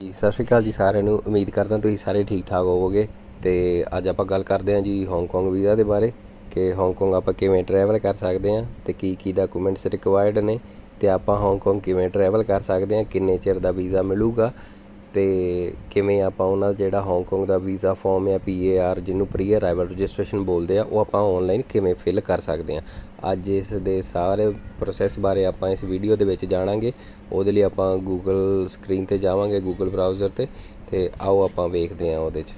ਜੀ, ਸਤਿ ਸ਼੍ਰੀ ਅਕਾਲ ਜੀ ਸਾਰਿਆਂ ਨੂੰ। ਉਮੀਦ ਕਰਦਾ ਤੁਸੀਂ ਸਾਰੇ ਠੀਕ ਠਾਕ ਹੋਵੋਗੇ। ਤੇ ਅੱਜ ਆਪਾਂ ਗੱਲ ਕਰਦੇ ਹਾਂ ਜੀ ਹਾਂਗਕਾਂਗ ਵੀਜ਼ਾ ਦੇ ਬਾਰੇ, ਕਿ ਹਾਂਗਕਾਂਗ ਆਪਾਂ ਕਿਵੇਂ ਟਰੈਵਲ ਕਰ ਸਕਦੇ ਹਾਂ ਤੇ ਕੀ ਕੀ ਡਾਕੂਮੈਂਟਸ ਰਿਕੁਆਇਰਡ ਨੇ, ਤੇ ਆਪਾਂ ਹਾਂਗਕਾਂਗ ਕਿਵੇਂ ਟਰੈਵਲ ਕਰ ਸਕਦੇ ਹਾਂ, ਕਿੰਨੇ ਚਿਰ ਦਾ ਵੀਜ਼ਾ ਮਿਲੂਗਾ, ਤੇ ਕਿਵੇਂ ਆਪਾਂ ਉਹਨਾਂ ਦਾ ਜਿਹੜਾ ਹਾਂਗਕਾਂਗ ਦਾ ਵੀਜ਼ਾ ਫਾਰਮ ਹੈ ਪੀਏਆਰ ਜਿਹਨੂੰ ਪ੍ਰੀ ਅਰਾਈਵਲ ਰਜਿਸਟ੍ਰੇਸ਼ਨ ਬੋਲਦੇ ਆ, ਉਹ ਆਪਾਂ ਆਨਲਾਈਨ ਕਿਵੇਂ ਫਿਲ ਕਰ ਸਕਦੇ ਹਾਂ। ਅੱਜ ਇਸ ਦੇ ਸਾਰੇ ਪ੍ਰੋਸੈਸ ਬਾਰੇ ਆਪਾਂ ਇਸ ਵੀਡੀਓ ਦੇ ਵਿੱਚ ਜਾਣਾਂਗੇ। ਉਹਦੇ ਲਈ ਆਪਾਂ ਗੂਗਲ ਸਕਰੀਨ ਤੇ ਜਾਵਾਂਗੇ ਗੂਗਲ ਬਰਾਊਜ਼ਰ ਤੇ ਤੇ ਆਓ ਆਪਾਂ ਵੇਖਦੇ ਹਾਂ ਉਹਦੇ 'ਚ।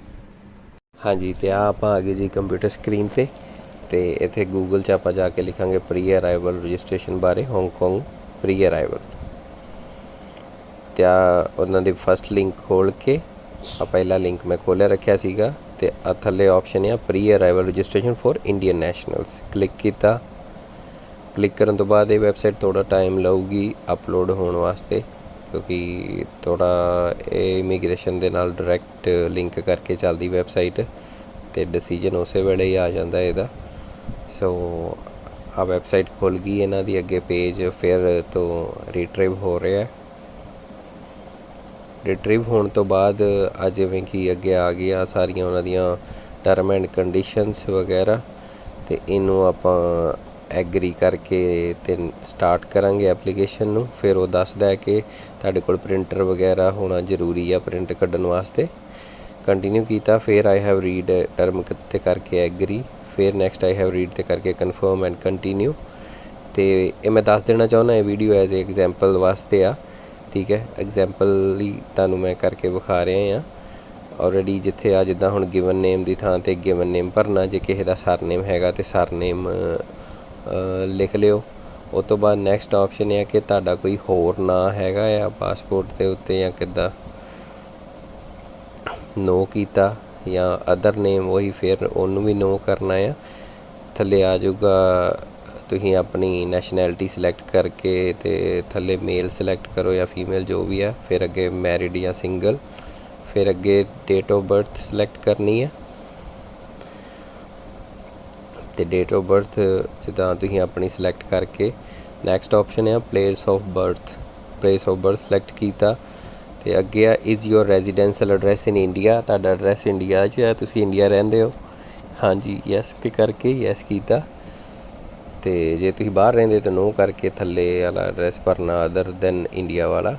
ਹਾਂਜੀ, ਤੇ ਆ ਆਪਾਂ ਆ ਗਏ ਜੀ ਕੰਪਿਊਟਰ ਸਕਰੀਨ ਤੇ ਤੇ ਇੱਥੇ ਗੂਗਲ 'ਚ ਆਪਾਂ ਜਾ ਕੇ ਲਿਖਾਂਗੇ ਪ੍ਰੀ ਅਰਾਈਵਲ ਰਜਿਸਟ੍ਰੇਸ਼ਨ ਬਾਰੇ ਹਾਂਗਕਾਂਗ ਪ੍ਰੀ ਅਰਾਈਵਲ ਤੇ ਆ ਉਹਨਾਂ ਦੀ ਫਸਟ ਲਿੰਕ ਖੋਲ ਕੇ ਆ ਪਹਿਲਾ ਲਿੰਕ ਮੈਂ ਖੋਲਿਆ ਰੱਖਿਆ ਸੀਗਾ, ਤੇ ਆ ਥੱਲੇ ਆਪਸ਼ਨ ਆ pre arrival registration for Indian nationals click ਕੀਤਾ ਕਲਿੱਕ ਕਰਨ ਤੋਂ ਬਾਅਦ ਇਹ ਵੈਬਸਾਈਟ ਥੋੜ੍ਹਾ ਟਾਈਮ ਲਊਗੀ ਅਪਲੋਡ ਹੋਣ ਵਾਸਤੇ, ਕਿਉਂਕਿ ਥੋੜ੍ਹਾ ਇਹ ਇਮੀਗ੍ਰੇਸ਼ਨ ਦੇ ਨਾਲ ਡਾਇਰੈਕਟ ਲਿੰਕ ਕਰਕੇ ਚੱਲਦੀ ਵੈਬਸਾਈਟ ਤੇ ਡਿਸੀਜਨ ਉਸੇ ਵੇਲੇ ਹੀ ਆ ਜਾਂਦਾ ਇਹਦਾ। ਸੋ ਆ ਵੈਬਸਾਈਟ ਖੁੱਲ ਗਈ, ਇਹਨਾਂ ਦੀ ਅੱਗੇ ਪੇਜ ਫਿਰ ਤੋਂ ਰੀਟਰੀਵ ਹੋ ਰਿਹਾ। ਹੈ ਰਿਟਰੀਵ ਹੋਣ ਤੋਂ ਬਾਅਦ ਆ ਜਿਵੇਂ ਕਿ ਅੱਗੇ ਆ ਗਿਆ ਸਾਰੀਆਂ ਉਹਨਾਂ ਦੀਆਂ ਟਰਮ ਐਂਡ ਕੰਡੀਸ਼ਨਸ ਵਗੈਰਾ, ਤੇ ਇਹਨੂੰ ਆਪਾਂ ਐਗਰੀ ਕਰਕੇ ਤੇ ਸਟਾਰਟ ਕਰਾਂਗੇ ਐਪਲੀਕੇਸ਼ਨ ਨੂੰ, ਫਿਰ ਉਹ ਦੱਸਦਾ ਕਿ ਤੁਹਾਡੇ ਕੋਲ ਪ੍ਰਿੰਟਰ ਵਗੈਰਾ ਹੋਣਾ ਜ਼ਰੂਰੀ ਆ ਪ੍ਰਿੰਟ ਕੱਢਣ ਵਾਸਤੇ। ਕੰਟੀਨਿਊ ਕੀਤਾ, ਫਿਰ ਆਈ ਹੈਵ ਰੀਡ ਟਰਮ ਤੇ ਕਰਕੇ ਐਗਰੀ ਫਿਰ ਨੈਕਸਟ ਆਈ ਹੈਵ ਰੀਡ ਤੇ ਕਰਕੇ ਕਨਫਰਮ ਐਂਡ ਕੰਟੀਨਿਊ ਅਤੇ ਇਹ ਮੈਂ ਦੱਸ ਦੇਣਾ ਚਾਹੁੰਦਾ, ਇਹ ਵੀਡੀਓ ਐਜ਼ ਏ ਐਗਜ਼ਾਮਪਲ ਵਾਸਤੇ ਆ, ਠੀਕ ਹੈ? ਐਗਜ਼ਾਮਪਲ ਲਈ ਤੁਹਾਨੂੰ ਮੈਂ ਕਰਕੇ ਵਿਖਾ ਰਿਹਾ ਹਾਂ। ਆਲਰੇਡੀ ਜਿੱਥੇ ਆ, ਜਿੱਦਾਂ ਹੁਣ ਗਿਵਨ ਨੇਮ ਦੀ ਥਾਂ ਤੇ ਗਿਵਨ ਨੇਮ ਭਰਨਾ, ਜੇ ਕਿਸੇ ਦਾ ਸਰਨੇਮ ਹੈਗਾ ਤੇ ਸਰਨੇਮ ਲਿਖ ਲਿਓ। ਉਹ ਤੋਂ ਬਾਅਦ ਨੈਕਸਟ ਆਪਸ਼ਨ ਹੈ ਕਿ ਤੁਹਾਡਾ ਕੋਈ ਹੋਰ ਨਾਂ ਹੈਗਾ ਆ ਪਾਸਪੋਰਟ ਦੇ ਉੱਤੇ ਜਾਂ ਕਿੱਦਾਂ? ਨੋ ਕੀਤਾ ਜਾਂ ਅਦਰ ਨੇਮ ਉਹੀ ਫਿਰ ਉਹਨੂੰ ਵੀ ਨੋ ਕਰਨਾ ਆ। ਥੱਲੇ ਆ ਜਾਊਗਾ, ਤੁਸੀਂ ਆਪਣੀ ਨੈਸ਼ਨੈਲਿਟੀ ਸਿਲੈਕਟ ਕਰਕੇ ਤੇ ਥੱਲੇ ਮੇਲ ਸਿਲੈਕਟ ਕਰੋ ਜਾਂ ਫੀਮੇਲ ਜੋ ਵੀ ਆ, ਫਿਰ ਅੱਗੇ ਮੈਰਿਡ ਜਾਂ ਸਿੰਗਲ ਫਿਰ ਅੱਗੇ ਡੇਟ ਆਫ ਬਰਥ ਸਿਲੈਕਟ ਕਰਨੀ ਹੈ ਅਤੇ ਡੇਟ ਆਫ ਬਰਥ ਜਿੱਦਾਂ ਤੁਸੀਂ ਆਪਣੀ ਸਿਲੈਕਟ ਕਰਕੇ ਨੈਕਸਟ ਆਪਸ਼ਨ ਆ place of birth place of birth select ਕੀਤਾ। ਅਤੇ ਅੱਗੇ ਆ is your residential address in India ਤੁਹਾਡਾ ਐਡਰੈਸ ਇੰਡੀਆ 'ਚ ਆ, ਤੁਸੀਂ ਇੰਡੀਆ ਰਹਿੰਦੇ ਹੋ। ਹਾਂਜੀ ਯੈਸ ਤੇ ਕਰਕੇ ਯੈਸ ਕੀਤਾ। ਤੇ ਜੇ ਤੁਸੀਂ ਬਾਹਰ ਰਹਿੰਦੇ ਤਾਂ ਨੋ ਕਰਕੇ ਥੱਲੇ ਵਾਲਾ ਐਡਰੈਸ ਭਰਨਾ ਅਦਰ ਦੈਨ ਇੰਡੀਆ ਵਾਲਾ।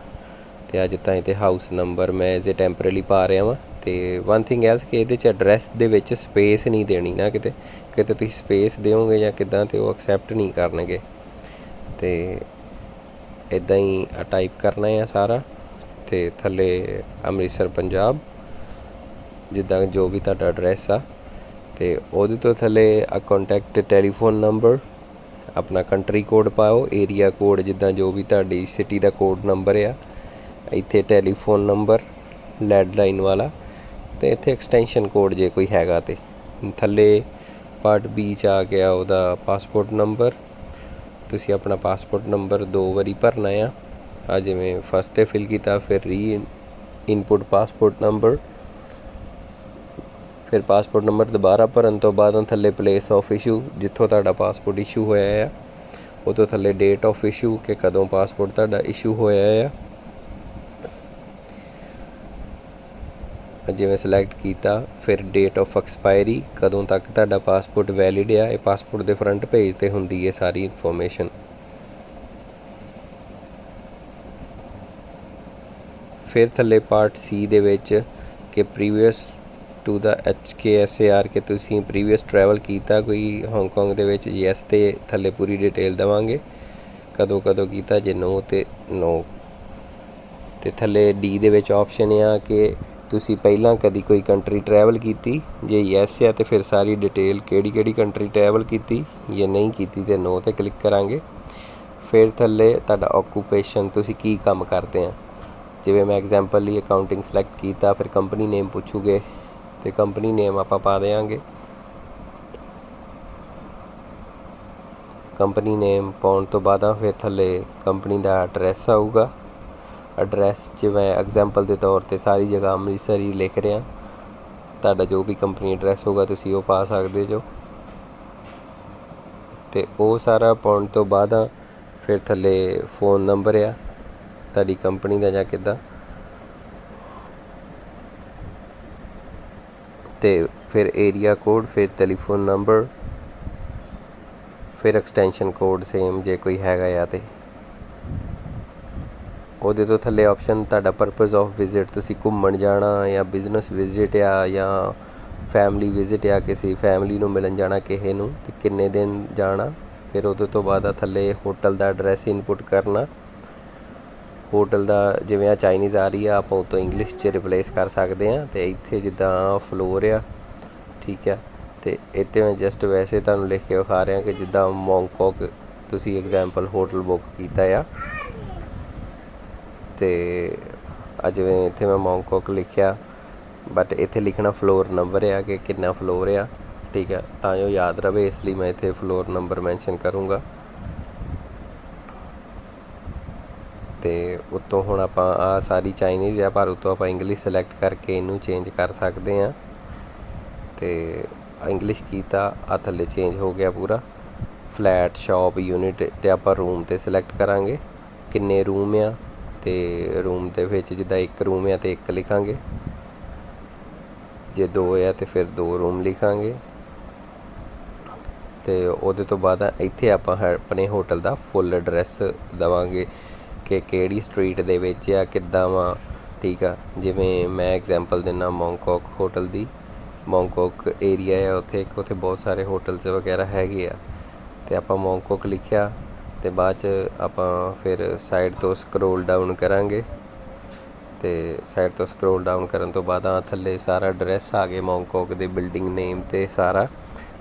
ਤੇ ਅੱਜ ਤਾਂ ਇੱਥੇ ਹਾਊਸ ਨੰਬਰ ਮੈਂ ਐਜ਼ ਅ ਟੈਂਪਰੇਰੀ ਪਾ ਰਿਹਾ ਵਾਂ। ਤੇ ਵਨ ਥਿੰਗ ਐਲਸ ਕਿ ਇਹਦੇ ਚ ਐਡਰੈਸ ਦੇ ਵਿੱਚ ਸਪੇਸ ਨਹੀਂ ਦੇਣੀ ਨਾ ਕਿਤੇ ਕਿਤੇ ਤੁਸੀਂ ਸਪੇਸ ਦਿਓਗੇ ਜਾਂ ਕਿਦਾਂ ਤੇ ਉਹ ਐਕਸੈਪਟ ਨਹੀਂ ਕਰਨਗੇ। ਤੇ ਇਦਾਂ ਹੀ ਟਾਈਪ ਕਰਨਾ ਹੈ ਸਾਰਾ, ਤੇ ਥੱਲੇ ਅੰਮ੍ਰਿਤਸਰ, ਪੰਜਾਬ, ਜਿੱਦਾਂ ਜੋ ਵੀ ਤੁਹਾਡਾ ਐਡਰੈਸ ਆ। ਤੇ ਉਹਦੇ ਤੋਂ ਥੱਲੇ ਆ ਕੰਟੈਕਟ ਟੈਲੀਫੋਨ ਨੰਬਰ ਆਪਣਾ ਕੰਟਰੀ ਕੋਡ ਪਾਓ ਏਰੀਆ ਕੋਡ ਜਿੱਦਾਂ ਜੋ ਵੀ ਤੁਹਾਡੀ ਸਿਟੀ ਦਾ ਕੋਡ ਨੰਬਰ ਆ। ਇੱਥੇ ਟੈਲੀਫੋਨ ਨੰਬਰ ਲੈਂਡਲਾਈਨ ਵਾਲਾ। ਅਤੇ ਇੱਥੇ ਐਕਸਟੈਂਸ਼ਨ ਕੋਡ ਜੇ ਕੋਈ ਹੈਗਾ ਤਾਂ। ਥੱਲੇ ਪਾਰਟ ਬੀ ਚ ਆ ਗਿਆ ਉਹਦਾ ਪਾਸਪੋਰਟ ਨੰਬਰ ਤੁਸੀਂ ਆਪਣਾ ਪਾਸਪੋਰਟ ਨੰਬਰ ਦੋ ਵਾਰੀ ਭਰਨਾ ਆ। ਆ ਜਿਵੇਂ ਫਸਟ ਤੇ ਫਿਲ ਕੀਤਾ, ਫਿਰ ਰੀ ਇਨਪੁਟ ਪਾਸਪੋਰਟ ਨੰਬਰ ਫਿਰ ਪਾਸਪੋਰਟ ਨੰਬਰ ਦੁਬਾਰਾ ਭਰਨ ਤੋਂ ਬਾਅਦ ਥੱਲੇ ਪਲੇਸ ਆਫ ਇਸ਼ੂ ਜਿੱਥੋਂ ਤੁਹਾਡਾ ਪਾਸਪੋਰਟ ਇਸ਼ੂ ਹੋਇਆ ਆ। ਉਹ ਤੋਂ ਥੱਲੇ ਡੇਟ ਆਫ ਇਸ਼ੂ ਕਿ ਕਦੋਂ ਪਾਸਪੋਰਟ ਤੁਹਾਡਾ ਇਸ਼ੂ ਹੋਇਆ ਆ। ਜਿਵੇਂ ਸਿਲੈਕਟ ਕੀਤਾ, ਫਿਰ ਡੇਟ ਆਫ ਐਕਸਪਾਇਰੀ ਕਦੋਂ ਤੱਕ ਤੁਹਾਡਾ ਪਾਸਪੋਰਟ ਵੈਲਿਡ ਆ, ਇਹ ਪਾਸਪੋਰਟ ਦੇ ਫਰੰਟ ਪੇਜ ਤੇ ਹੁੰਦੀ ਹੈ ਸਾਰੀ ਇਨਫੋਰਮੇਸ਼ਨ ਫਿਰ ਥੱਲੇ ਪਾਰਟ ਸੀ ਦੇ ਵਿੱਚ ਕਿ previous to the H K S A R ਕਿ ਤੁਸੀਂ ਪ੍ਰੀਵੀਅਸ ਟਰੈਵਲ ਕੀਤਾ ਕੋਈ ਹਾਂਗਕਾਂਗ ਦੇ ਵਿੱਚ ਯੈਸ ਤੇ ਥੱਲੇ ਪੂਰੀ ਡਿਟੇਲ ਦਵਾਂਗੇ। ਕਦੋਂ ਕਦੋਂ ਕੀਤਾ ਜੇ ਨੋ ਤੇ ਨੋ ਤੇ ਥੱਲੇ ਡੀ ਦੇ ਵਿੱਚ ਆਪਸ਼ਨ ਆ ਕਿ ਤੁਸੀਂ ਪਹਿਲਾਂ ਕਦੀ ਕੋਈ ਕੰਟਰੀ ਟਰੈਵਲ ਕੀਤੀ? ਜੇ ਯੈਸ ਆ ਤੇ ਫਿਰ ਸਾਰੀ ਡਿਟੇਲ ਕਿਹੜੀ ਕਿਹੜੀ ਕੰਟਰੀ ਟਰੈਵਲ ਕੀਤੀ? ਜੇ ਨਹੀਂ ਕੀਤੀ ਤੇ ਨੋ ਤੇ ਕਲਿੱਕ ਕਰਾਂਗੇ। ਫਿਰ ਥੱਲੇ ਤੁਹਾਡਾ ਆਕੂਪੇਸ਼ਨ ਤੁਸੀਂ ਕੀ ਕੰਮ ਕਰਦੇ ਆ? ਜਿਵੇਂ ਮੈਂ ਐਗਜ਼ਾਮਪਲ ਲਈ ਅਕਾਊਂਟਿੰਗ ਸਿਲੈਕਟ ਕੀਤਾ, ਫਿਰ ਕੰਪਨੀ ਨੇਮ ਪੁੱਛੂਗੇ ਤੇ ਕੰਪਨੀ ਨੇਮ ਆਪਾਂ ਪਾ ਦੇਵਾਂਗੇ। ਕੰਪਨੀ ਨੇਮ ਪਾਉਣ ਤੋਂ ਬਾਅਦ ਫਿਰ ਥੱਲੇ ਕੰਪਨੀ ਦਾ ਐਡਰੈਸ ਆਊਗਾ। ਐਡਰੈਸ ਜਿਵੇਂ ਐਗਜ਼ਾਮਪਲ ਦੇ ਤੌਰ 'ਤੇ ਸਾਰੀ ਜਗ੍ਹਾ ਅੰਮ੍ਰਿਤਸਰ ਹੀ ਲਿਖ ਰਿਹਾ। ਤੁਹਾਡਾ ਜੋ ਵੀ ਕੰਪਨੀ ਐਡਰੈਸ ਹੋਗਾ ਤੁਸੀਂ ਉਹ ਪਾ ਸਕਦੇ ਜੋ। ਤੇ ਉਹ ਸਾਰਾ ਪਾਉਣ ਤੋਂ ਬਾਅਦ ਫਿਰ ਥੱਲੇ ਫੋਨ ਨੰਬਰ ਆ, ਤੁਹਾਡੀ ਕੰਪਨੀ ਦਾ ਜਾਂ ਕਿੱਦਾਂ। ਤੇ ਫਿਰ ਏਰੀਆ ਕੋਡ ਫਿਰ ਟੈਲੀਫੋਨ ਨੰਬਰ ਫਿਰ ਐਕਸਟੈਂਸ਼ਨ ਕੋਡ ਸੇਮ ਜੇ ਕੋਈ ਹੈਗਾ ਆ ਤੇ। ਉਹਦੇ ਤੋਂ ਥੱਲੇ ਆਪਸ਼ਨ ਤੁਹਾਡਾ ਪਰਪਸ ਆਫ ਵਿਜ਼ਿਟ ਤੁਸੀਂ ਘੁੰਮਣ ਜਾਣਾ ਜਾਂ ਬਿਜ਼ਨਸ ਵਿਜ਼ਿਟ ਆ ਜਾਂ ਫੈਮਿਲੀ ਵਿਜ਼ਿਟ ਆ ਕਿਸੇ ਫੈਮਿਲੀ ਨੂੰ ਮਿਲਣ ਜਾਣਾ ਕਿਸੇ ਨੂੰ, ਤੇ ਕਿੰਨੇ ਦਿਨ ਜਾਣਾ, ਫਿਰ ਉਹਦੇ ਤੋਂ ਬਾਅਦ ਆ ਥੱਲੇ ਹੋਟਲ ਦਾ ਐਡਰੈਸ ਇਨਪੁਟ ਕਰਨਾ। ਹੋਟਲ ਦਾ ਜਿਵੇਂ ਆ ਚਾਈਨੀਜ਼ ਆ ਰਹੀ ਆ, ਆਪਾਂ ਉਹ ਤੋਂ ਇੰਗਲਿਸ਼ 'ਚ ਰਿਪਲੇਸ ਕਰ ਸਕਦੇ ਆ, ਤੇ ਇੱਥੇ ਜਿੱਦਾਂ ਫਲੋਰ ਆ, ਠੀਕ ਆ। ਤੇ ਇੱਥੇ ਮੈਂ ਜਸਟ ਵੈਸੇ ਤੁਹਾਨੂੰ ਲਿਖ ਕੇ ਵਿਖਾ ਰਿਹਾ ਕਿ ਜਿੱਦਾਂ ਮੌਂਕੌਕ ਤੁਸੀਂ ਐਗਜ਼ਾਮਪਲ ਹੋਟਲ ਬੁੱਕ ਕੀਤਾ ਆ। ਤੇ ਆ ਜਿਵੇਂ ਇੱਥੇ ਮੈਂ ਮੌਂਕੌਕ ਲਿਖਿਆ ਬਟ ਇੱਥੇ ਲਿਖਣਾ ਫਲੋਰ ਨੰਬਰ ਆ ਕਿ ਕਿੰਨਾ ਫਲੋਰ ਆ, ਠੀਕ ਆ, ਤਾਂ ਜੋ ਯਾਦ ਰਵੇ, ਇਸ ਲਈ ਮੈਂ ਇੱਥੇ ਫਲੋਰ ਨੰਬਰ ਮੈਂਸ਼ਨ ਕਰੂੰਗਾ। ਤੇ ਉੱਤੋਂ ਹੁਣ ਆਪਾਂ ਆ ਸਾਰੀ ਚਾਈਨੀਜ਼ ਆ, ਪਰ ਉੱਤੋਂ ਆਪਾਂ ਇੰਗਲਿਸ਼ ਸਿਲੈਕਟ ਕਰਕੇ ਇਹਨੂੰ ਚੇਂਜ ਕਰ ਸਕਦੇ ਆ। ਤੇ ਇੰਗਲਿਸ਼ ਕੀਤਾ, ਆ ਥੱਲੇ ਚੇਂਜ ਹੋ ਗਿਆ ਪੂਰਾ। ਫਲੈਟ ਸ਼ਾਪ ਯੂਨਿਟ ਤੇ ਆਪਾਂ ਰੂਮ ਤੇ ਸਿਲੈਕਟ ਕਰਾਂਗੇ। ਕਿੰਨੇ ਰੂਮ ਆ? ਅਤੇ ਰੂਮ ਦੇ ਵਿੱਚ ਜਿੱਦਾਂ ਇੱਕ ਰੂਮ ਆ ਤਾਂ ਇੱਕ ਲਿਖਾਂਗੇ। ਜੇ ਦੋ ਆ ਤਾਂ ਫਿਰ ਦੋ ਰੂਮ ਲਿਖਾਂਗੇ। ਤੇ ਉਹਦੇ ਤੋਂ ਬਾਅਦ ਇੱਥੇ ਆਪਾਂ ਆਪਣੇ ਹੋਟਲ ਦਾ ਫੁੱਲ ਐਡਰੈਸ ਦਵਾਂਗੇ ਕਿ ਕਿਹੜੀ ਸਟਰੀਟ ਦੇ ਵਿੱਚ ਆ, ਕਿੱਦਾਂ ਵਾ, ਠੀਕ ਆ। ਜਿਵੇਂ ਮੈਂ ਐਗਜ਼ਾਮਪਲ ਦਿੰਨਾ ਮੌਂਕੌਕ ਹੋਟਲ ਦੀ। ਮੌਂਕੌਕ ਏਰੀਆ ਆ ਉੱਥੇ, ਇੱਕ ਉੱਥੇ ਬਹੁਤ ਸਾਰੇ ਹੋਟਲਸ ਵਗੈਰਾ ਹੈਗੇ ਆ। ਤੇ ਆਪਾਂ ਮੌਂਕੌਕ ਲਿਖਿਆ। ਅਤੇ ਬਾਅਦ ਚ ਆਪਾਂ ਫਿਰ ਸਾਈਡ ਤੋਂ ਸਕਰੋਲ ਡਾਊਨ ਕਰਾਂਗੇ। ਅਤੇ ਸਾਈਡ ਤੋਂ ਸਕਰੋਲ ਡਾਊਨ ਕਰਨ ਤੋਂ ਬਾਅਦ ਆ ਥੱਲੇ ਸਾਰਾ ਐਡਰੈਸ ਆ ਗਏ ਮੌਂਕੌਕ ਦੇ ਬਿਲਡਿੰਗ ਨੇਮ ਤੇ ਸਾਰਾ।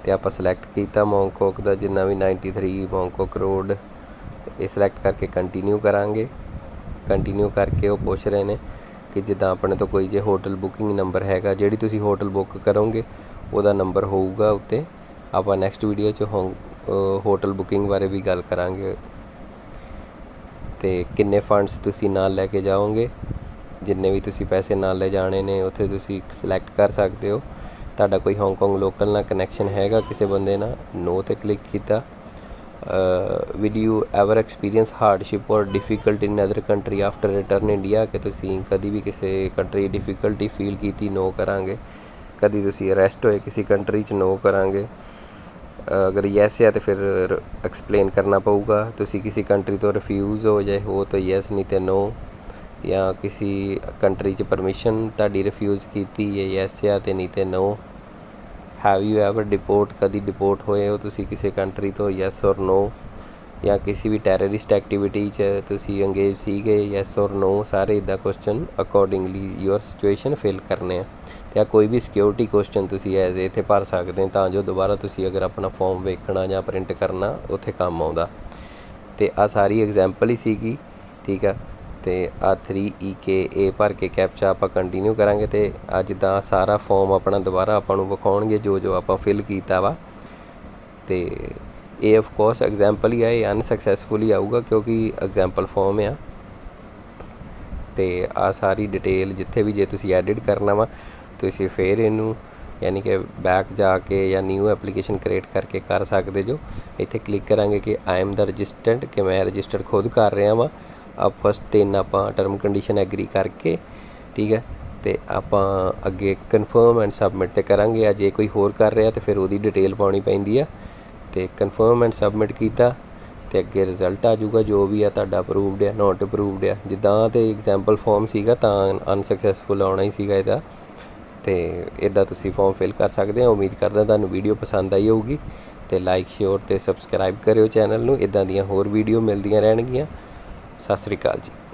ਤੇ ਆਪਾਂ ਸਿਲੈਕਟ ਕੀਤਾ ਮੌਂਕੌਕ ਦਾ ਜਿੰਨਾ ਵੀ 93 ਮੌਂਕੌਕ ਰੋਡ ਇਹ ਸਿਲੈਕਟ ਕਰਕੇ ਕੰਟੀਨਿਊ ਕਰਾਂਗੇ। ਕੰਟੀਨਿਊ ਕਰਕੇ ਉਹ ਪੁੱਛ ਰਹੇ ਨੇ ਕਿ ਜਿੱਦਾਂ ਆਪਣੇ ਤੋਂ ਕੋਈ ਜੇ ਹੋਟਲ ਬੁਕਿੰਗ ਨੰਬਰ ਹੈਗਾ, ਜਿਹੜੀ ਤੁਸੀਂ ਹੋਟਲ ਬੁੱਕ ਕਰੋਗੇ, ਉਹਦਾ ਨੰਬਰ ਹੋਊਗਾ ਉੱਤੇ। ਆਪਾਂ ਨੈਕਸਟ ਵੀਡੀਓ 'ਚ ਹੋਂ- ਹੋਟਲ ਬੁਕਿੰਗ ਬਾਰੇ ਵੀ ਗੱਲ ਕਰਾਂਗੇ। ਅਤੇ ਕਿੰਨੇ ਫੰਡਸ ਤੁਸੀਂ ਨਾਲ ਲੈ ਕੇ ਜਾਓਗੇ? ਜਿੰਨੇ ਵੀ ਤੁਸੀਂ ਪੈਸੇ ਨਾਲ ਲੈ ਜਾਣੇ ਨੇ, ਉੱਥੇ ਤੁਸੀਂ ਸਿਲੈਕਟ ਕਰ ਸਕਦੇ ਹੋ। ਤੁਹਾਡਾ ਕੋਈ ਹਾਂਗਕਾਂਗ ਲੋਕਲ ਨਾਲ ਕਨੈਕਸ਼ਨ ਹੈਗਾ ਕਿਸੇ ਬੰਦੇ ਨਾਲ ਨੋ ਤੇ ਕਲਿੱਕ ਕੀਤਾ। Did you ever experience hardship or difficult in other country after return India ਕਿ ਤੁਸੀਂ ਕਦੀ ਵੀ ਕਿਸੇ ਕੰਟਰੀ ਡਿਫਿਕਲਟੀ ਫੀਲ ਕੀਤੀ ਨੋ ਕਰਾਂਗੇ। ਕਦੀ ਤੁਸੀਂ ਅਰੈਸਟ ਹੋਏ ਕਿਸੇ ਕੰਟਰੀ 'ਚ ਨੋ ਕਰਾਂਗੇ। ਅਗਰ ਯੈਸ ਹੈ ਤਾਂ ਫਿਰ ਐਕਸਪਲੇਨ ਕਰਨਾ ਪਊਗਾ। ਤੁਸੀਂ ਕਿਸੇ ਕੰਟਰੀ ਤੋਂ ਰਿਫਿਊਜ਼ ਹੋ ਜਾਏ ਹੋ ਤਾਂ ਯੈਸ ਨਹੀਂ ਤੇ ਨੋ ਜਾਂ ਕਿਸੇ ਕੰਟਰੀ 'ਚ ਪਰਮਿਸ਼ਨ ਤੁਹਾਡੀ ਰਿਫਿਊਜ਼ ਕੀਤੀ ਹੈ ਯੈਸ ਆ ਤੇ ਨਹੀਂ ਤੇ no have you ever deport ਕਦੀ ਡਿਪੋਰਟ ਹੋਏ ਹੋ ਤੁਸੀਂ ਕਿਸੇ ਕੰਟਰੀ ਤੋਂ ਯੈਸ ਔਰ ਨੋ ਜਾਂ ਕਿਸੇ ਵੀ ਟੈਰਰਿਸਟ ਐਕਟੀਵਿਟੀ 'ਚ ਤੁਸੀਂ ਅੰਗੇਜ ਸੀਗੇ ਯੈਸ ਔਰ ਨੋ ਸਾਰੇ ਇੱਦਾਂ question accordingly your situation fill ਕਰਨੇ ਆ। ਤੇ ਆ ਕੋਈ ਵੀ ਸਿਕਿਉਰਿਟੀ ਕੁਐਸਚਨ ਤੁਸੀਂ ਐਜ਼ ਇੱਥੇ ਭਰ ਸਕਦੇ ਹੋ, ਤਾਂ ਜੋ ਦੁਬਾਰਾ ਤੁਸੀਂ ਅਗਰ ਆਪਣਾ ਫਾਰਮ ਵੇਖਣਾ ਜਾਂ ਪ੍ਰਿੰਟ ਕਰਨਾ, ਉੱਥੇ ਕੰਮ ਆਉਂਦਾ। ਤੇ ਆ ਸਾਰੀ ਐਗਜ਼ਾਮਪਲ ਹੀ ਸੀਗੀ, ਠੀਕ ਆ? ਤੇ ਆ 3EKA ਭਰ ਕੇ ਕੈਪਚਾ ਆਪਾਂ ਕੰਟੀਨਿਊ ਕਰਾਂਗੇ ਤੇ ਅੱਜ ਜਿੱਦਾਂ ਸਾਰਾ ਫਾਰਮ ਆਪਣਾ ਦੁਬਾਰਾ ਆਪਾਂ ਨੂੰ ਵਿਖਾਉਣਗੇ ਜੋ ਜੋ ਆਪਾਂ ਫਿਲ ਕੀਤਾ ਵਾ। ਤੇ ਇਹ ਆਫ ਕੋਰਸ ਐਗਜ਼ਾਮਪਲ ਹੀ ਆ ਇਹ ਅਨਸਕਸੈਸਫੁਲੀ ਆਊਗਾ ਕਿਉਂਕਿ ਐਗਜ਼ਾਮਪਲ ਫਾਰਮ ਆ। ਤੇ ਆ ਸਾਰੀ ਡਿਟੇਲ ਜਿੱਥੇ ਵੀ ਜੇ ਤੁਸੀਂ ਐਡਿਟ ਕਰਨਾ ਵਾ, ਤੁਸੀਂ ਫੇਰ ਇਹਨੂੰ ਯਾਨੀ ਕਿ ਬੈਕ ਜਾ ਕੇ ਜਾਂ ਨਿਊ ਐਪਲੀਕੇਸ਼ਨ ਕ੍ਰੀਏਟ ਕਰਕੇ ਕਰ ਸਕਦੇ ਜੋ। ਇੱਥੇ ਕਲਿੱਕ ਕਰਾਂਗੇ ਕਿ ਆਈ ਐਮ ਦਾ ਰਜਿਸਟਰਡ ਕਿ ਮੈਂ ਰਜਿਸਟਰ ਖੁਦ ਕਰ ਰਿਹਾ ਵਾਂ। ਆ ਫਸਟ ਤਿੰਨ ਆਪਾਂ ਟਰਮ ਕੰਡੀਸ਼ਨ ਐਗਰੀ ਕਰਕੇ, ਠੀਕ ਹੈ। ਤੇ ਆਪਾਂ ਅੱਗੇ ਕਨਫਰਮ ਐਂਡ ਸਬਮਿਟ ਤੇ ਕਰਾਂਗੇ। ਆ ਜੇ ਕੋਈ ਹੋਰ ਕਰ ਰਿਹਾ ਤੇ ਫਿਰ ਉਹਦੀ ਡਿਟੇਲ ਪਾਉਣੀ ਪੈਂਦੀ ਆ। ਤੇ ਕਨਫਰਮ ਐਂਡ ਸਬਮਿਟ ਕੀਤਾ ਤੇ ਅੱਗੇ ਰਿਜ਼ਲਟ ਆ ਜਾਊਗਾ, ਜੋ ਵੀ ਆ ਤੁਹਾਡਾ ਅਪਰੂਵਡ ਆ ਨਾਟ ਅਪਰੂਵਡ ਆ। ਜਿੱਦਾਂ ਤੇ ਐਗਜ਼ਾਮਪਲ ਫਾਰਮ ਸੀਗਾ ਤਾਂ ਅਨਸਕਸੈਸਫੁਲ ਆਉਣਾ ਹੀ ਸੀਗਾ ਇਹਦਾ। ਤੇ ਇਦਾਂ ਤੁਸੀਂ ਫਾਰਮ ਫਿਲ ਕਰ ਸਕਦੇ ਹੋ। ਉਮੀਦ ਕਰਦਾ ਤੁਹਾਨੂੰ ਵੀਡੀਓ ਪਸੰਦ ਆਈ ਹੋਊਗੀ। ਤੇ ਲਾਈਕ ਸ਼ੇਅਰ ਤੇ ਸਬਸਕ੍ਰਾਈਬ ਕਰਿਓ ਚੈਨਲ ਨੂੰ। ਇਦਾਂ ਦੀਆਂ ਹੋਰ ਵੀਡੀਓ ਮਿਲਦੀਆਂ ਰਹਿਣਗੀਆਂ। ਸਤਿ ਸ੍ਰੀ ਅਕਾਲ ਜੀ।